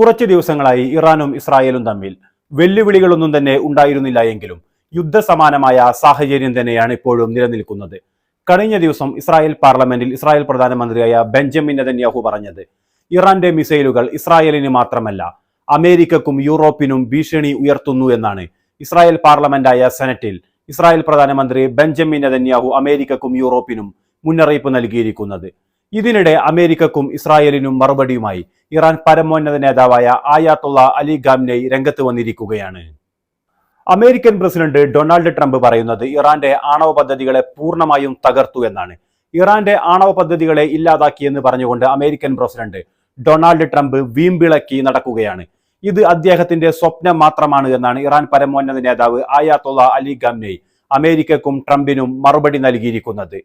കുറച്ച് ദിവസങ്ങളായി ഇറാനും ഇസ്രായേലും തമ്മിൽ വെല്ലുവിളികളൊന്നും തന്നെ ഉണ്ടായിരുന്നില്ല എങ്കിലും യുദ്ധസമാനമായ സാഹചര്യം തന്നെയാണ് ഇപ്പോഴും നിലനിൽക്കുന്നത്. കഴിഞ്ഞ ദിവസം ഇസ്രായേൽ പാർലമെന്റിൽ ഇസ്രായേൽ പ്രധാനമന്ത്രിയായ ബെഞ്ചമിൻ നെതന്യാഹു പറഞ്ഞത് ഇറാന്റെ മിസൈലുകൾ ഇസ്രായേലിന് മാത്രമല്ല അമേരിക്കക്കും യൂറോപ്പിനും ഭീഷണി ഉയർത്തുന്നു എന്നാണ് ഇസ്രായേൽ പാർലമെന്റായ സെനറ്റിൽ ഇസ്രായേൽ പ്രധാനമന്ത്രി ബെഞ്ചമിൻ നെതന്യാഹു അമേരിക്കക്കും യൂറോപ്പിനും മുന്നറിയിപ്പ് നൽകിയിരിക്കുന്നത്. ഇതിനിടെ അമേരിക്കക്കും ഇസ്രായേലിനും മറുപടിയുമായി ഇറാൻ പരമോന്നത നേതാവായ ആയാത്തുള്ള അലി ഗാംനൈ രംഗത്ത് വന്നിരിക്കുകയാണ്. അമേരിക്കൻ പ്രസിഡന്റ് ഡൊണാൾഡ് ട്രംപ് പറയുന്നത് ഇറാന്റെ ആണവ പദ്ധതികളെ പൂർണമായും തകർത്തു എന്നാണ്. ഇറാന്റെ ആണവ പദ്ധതികളെ ഇല്ലാതാക്കിയെന്ന് പറഞ്ഞുകൊണ്ട് അമേരിക്കൻ പ്രസിഡന്റ് ഡൊണാൾഡ് ട്രംപ് വീമ്പിളക്കി നടക്കുകയാണ്. ഇത് അദ്ദേഹത്തിന്റെ സ്വപ്നം മാത്രമാണ് എന്നാണ് ഇറാൻ പരമോന്നത നേതാവ് ആയാത്തുള്ള അലി ഗാംനൈ അമേരിക്കക്കും ട്രംപിനും മറുപടി നൽകിയിരിക്കുന്നത്.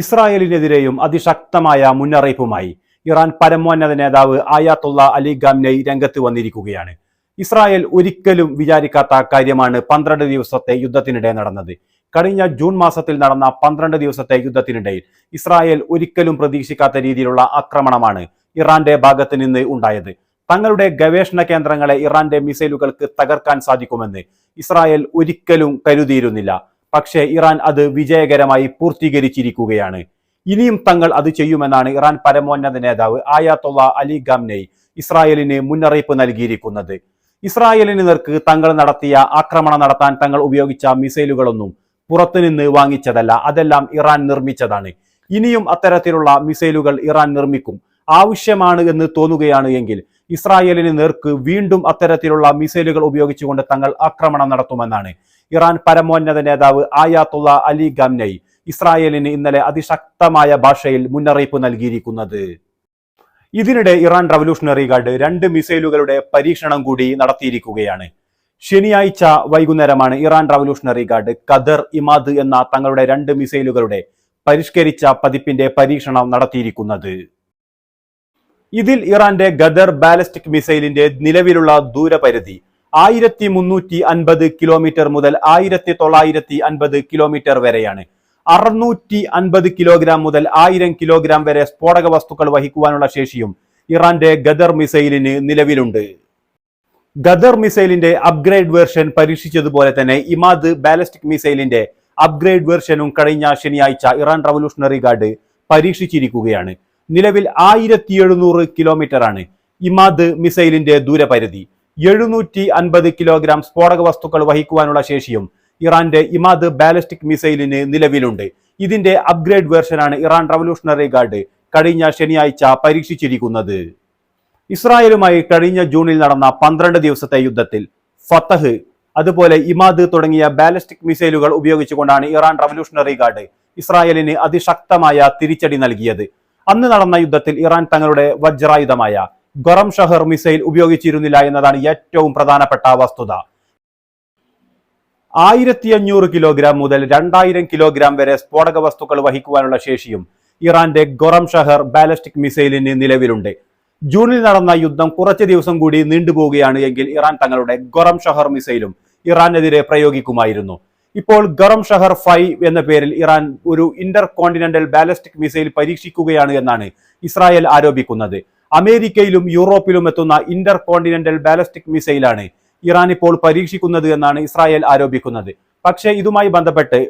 ഇസ്രായേലിനെതിരെയും അതിശക്തമായ മുന്നറിയിപ്പുമായി ഇറാൻ പരമോന്നത നേതാവ് ആയാത്തുള്ള അലി ഗാംനെയ് രംഗത്ത് വന്നിരിക്കുകയാണ്. ഇസ്രായേൽ ഒരിക്കലും വിചാരിക്കാത്ത കാര്യമാണ് പന്ത്രണ്ട് ദിവസത്തെ യുദ്ധത്തിനിടെ നടന്നത്. കഴിഞ്ഞ ജൂൺ മാസത്തിൽ നടന്ന പന്ത്രണ്ട് ദിവസത്തെ യുദ്ധത്തിനിടയിൽ ഇസ്രായേൽ ഒരിക്കലും പ്രതീക്ഷിക്കാത്ത രീതിയിലുള്ള ആക്രമണമാണ് ഇറാന്റെ ഭാഗത്ത് നിന്ന് ഉണ്ടായത്. തങ്ങളുടെ ഗവേഷണ കേന്ദ്രങ്ങളെ ഇറാന്റെ മിസൈലുകൾക്ക് തകർക്കാൻ സാധിക്കുമെന്ന് ഇസ്രായേൽ ഒരിക്കലും കരുതിയിരുന്നില്ല. പക്ഷേ ഇറാൻ അത് വിജയകരമായി പൂർത്തീകരിച്ചിരിക്കുകയാണ്. ഇനിയും തങ്ങൾ അത് ചെയ്യുമെന്നാണ് ഇറാൻ പരമോന്നത നേതാവ് ആയാത്തുള്ള അലി ഗാംനെയ് ഇസ്രായേലിന് മുന്നറിയിപ്പ് നൽകിയിരിക്കുന്നത്. ഇസ്രായേലിന് നിർക്ക് തങ്ങൾ നടത്തിയ ആക്രമണം നടത്താൻ തങ്ങൾ ഉപയോഗിച്ച മിസൈലുകളൊന്നും പുറത്തുനിന്ന് വാങ്ങിച്ചതല്ല അതെല്ലാം ഇറാൻ നിർമ്മിച്ചതാണ്. ഇനിയും അത്തരത്തിലുള്ള മിസൈലുകൾ ഇറാൻ നിർമ്മിക്കും ആവശ്യമാണ് എന്ന് തോന്നുകയാണ് എങ്കിൽ ഇസ്രായേലിന് നേർക്ക് വീണ്ടും അത്തരത്തിലുള്ള മിസൈലുകൾ ഉപയോഗിച്ചുകൊണ്ട് തങ്ങൾ ആക്രമണം നടത്തുമെന്നാണ് ഇറാൻ പരമോന്നത നേതാവ് ആയാത്തുള്ള അലി ഗംനൈ ഇസ്രായേലിന് ഇന്നലെ അതിശക്തമായ ഭാഷയിൽ മുന്നറിയിപ്പ് നൽകിയിരിക്കുന്നത്. ഇതിനിടെ ഇറാൻ റവല്യൂഷണറി ഗാർഡ് രണ്ട് മിസൈലുകളുടെ പരീക്ഷണം കൂടി നടത്തിയിരിക്കുകയാണ്. ശനിയാഴ്ച വൈകുന്നേരമാണ് ഇറാൻ റവല്യൂഷണറി ഗാർഡ് ഖദർ ഇമാദ് എന്ന തങ്ങളുടെ രണ്ട് മിസൈലുകളുടെ പരിഷ്കരിച്ച പതിപ്പിന്റെ പരീക്ഷണം നടത്തിയിരിക്കുന്നത്. ഇതിൽ ഇറാന്റെ ഗദർ ബാലിസ്റ്റിക് മിസൈലിന്റെ നിലവിലുള്ള ദൂരപരിധി ആയിരത്തി മുന്നൂറ്റി അൻപത് കിലോമീറ്റർ മുതൽ ആയിരത്തി തൊള്ളായിരത്തി അൻപത് കിലോമീറ്റർ വരെയാണ്. അറുന്നൂറ്റി അൻപത് കിലോഗ്രാം മുതൽ ആയിരം കിലോഗ്രാം വരെ സ്ഫോടക വസ്തുക്കൾ വഹിക്കുവാനുള്ള ശേഷിയും ഇറാന്റെ ഗദർ മിസൈലിന് നിലവിലുണ്ട്. ഗദർ മിസൈലിന്റെ അപ്ഗ്രേഡ് വേർഷൻ പരീക്ഷിച്ചതുപോലെ തന്നെ ഇമാദ് ബാലിസ്റ്റിക് മിസൈലിന്റെ അപ്ഗ്രേഡ് വേർഷനും കഴിഞ്ഞ ശനിയാഴ്ച ഇറാൻ റവല്യൂഷണറി ഗാർഡ് പരീക്ഷിച്ചിരിക്കുകയാണ്. നിലവിൽ ആയിരത്തി എഴുന്നൂറ് കിലോമീറ്റർ ആണ് ഇമാദ് മിസൈലിന്റെ ദൂരപരിധി. എഴുന്നൂറ്റി അൻപത് കിലോഗ്രാം സ്ഫോടക വസ്തുക്കൾ വഹിക്കുവാനുള്ള ശേഷിയും ഇറാന്റെ ഇമാദ് ബാലിസ്റ്റിക് മിസൈലിന് നിലവിലുണ്ട്. ഇതിന്റെ അപ്ഗ്രേഡ് വേർഷനാണ് ഇറാൻ റവല്യൂഷണറി ഗാർഡ് കഴിഞ്ഞ ശനിയാഴ്ച പരീക്ഷിച്ചിരിക്കുന്നത്. ഇസ്രായേലുമായി കഴിഞ്ഞ ജൂണിൽ നടന്ന പന്ത്രണ്ട് ദിവസത്തെ യുദ്ധത്തിൽ ഫത്തഹ് അതുപോലെ ഇമാദ് തുടങ്ങിയ ബാലിസ്റ്റിക് മിസൈലുകൾ ഉപയോഗിച്ചുകൊണ്ടാണ് ഇറാൻ റവല്യൂഷണറി ഗാർഡ് ഇസ്രായേലിന് അതിശക്തമായ തിരിച്ചടി നൽകിയത്. അന്ന് നടന്ന യുദ്ധത്തിൽ ഇറാൻ തങ്ങളുടെ വജ്രായുധമായ ഗൊറം ഷഹർ മിസൈൽ ഉപയോഗിച്ചിരുന്നില്ല എന്നതാണ് ഏറ്റവും പ്രധാനപ്പെട്ട വസ്തുത. ആയിരത്തി അഞ്ഞൂറ് കിലോഗ്രാം മുതൽ രണ്ടായിരം കിലോഗ്രാം വരെ സ്ഫോടക വസ്തുക്കൾ വഹിക്കുവാനുള്ള ശേഷിയും ഇറാന്റെ ഗൊറം ഷഹർ ബാലിസ്റ്റിക് മിസൈലിന് നിലവിലുണ്ട്. ജൂണിൽ നടന്ന യുദ്ധം കുറച്ച് ദിവസം കൂടി നീണ്ടുപോവുകയാണ് എങ്കിൽ ഇറാൻ തങ്ങളുടെ ഗൊറം ഷഹർ മിസൈലും ഇറാനെതിരെ പ്രയോഗിക്കുമായിരുന്നു. ഇപ്പോൾ ഗറം ഷഹർ ഫൈവ് എന്ന പേരിൽ ഇറാൻ ഒരു ഇന്റർ കോണ്ടിനെന്റൽ ബാലിസ്റ്റിക് മിസൈൽ പരീക്ഷിക്കുകയാണ് എന്നാണ് ഇസ്രായേൽ ആരോപിക്കുന്നത്. അമേരിക്കയിലും യൂറോപ്പിലും എത്തുന്ന ഇന്റർ കോണ്ടിനെന്റൽ ബാലിസ്റ്റിക് മിസൈലാണ് ഇറാൻ ഇപ്പോൾ പരീക്ഷിക്കുന്നത് എന്നാണ് ഇസ്രായേൽ ആരോപിക്കുന്നത്. പക്ഷേ ഇതുമായി ബന്ധപ്പെട്ട്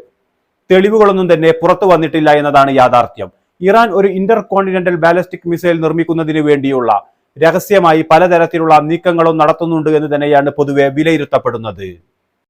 തെളിവുകളൊന്നും തന്നെ പുറത്തു വന്നിട്ടില്ല എന്നതാണ് യാഥാർത്ഥ്യം. ഇറാൻ ഒരു ഇന്റർ കോണ്ടിനെന്റൽ ബാലിസ്റ്റിക് മിസൈൽ നിർമ്മിക്കുന്നതിന് വേണ്ടിയുള്ള രഹസ്യമായി പലതരത്തിലുള്ള നീക്കങ്ങളും നടത്തുന്നുണ്ട് എന്ന് തന്നെയാണ് പൊതുവെ വിലയിരുത്തപ്പെടുന്നത്.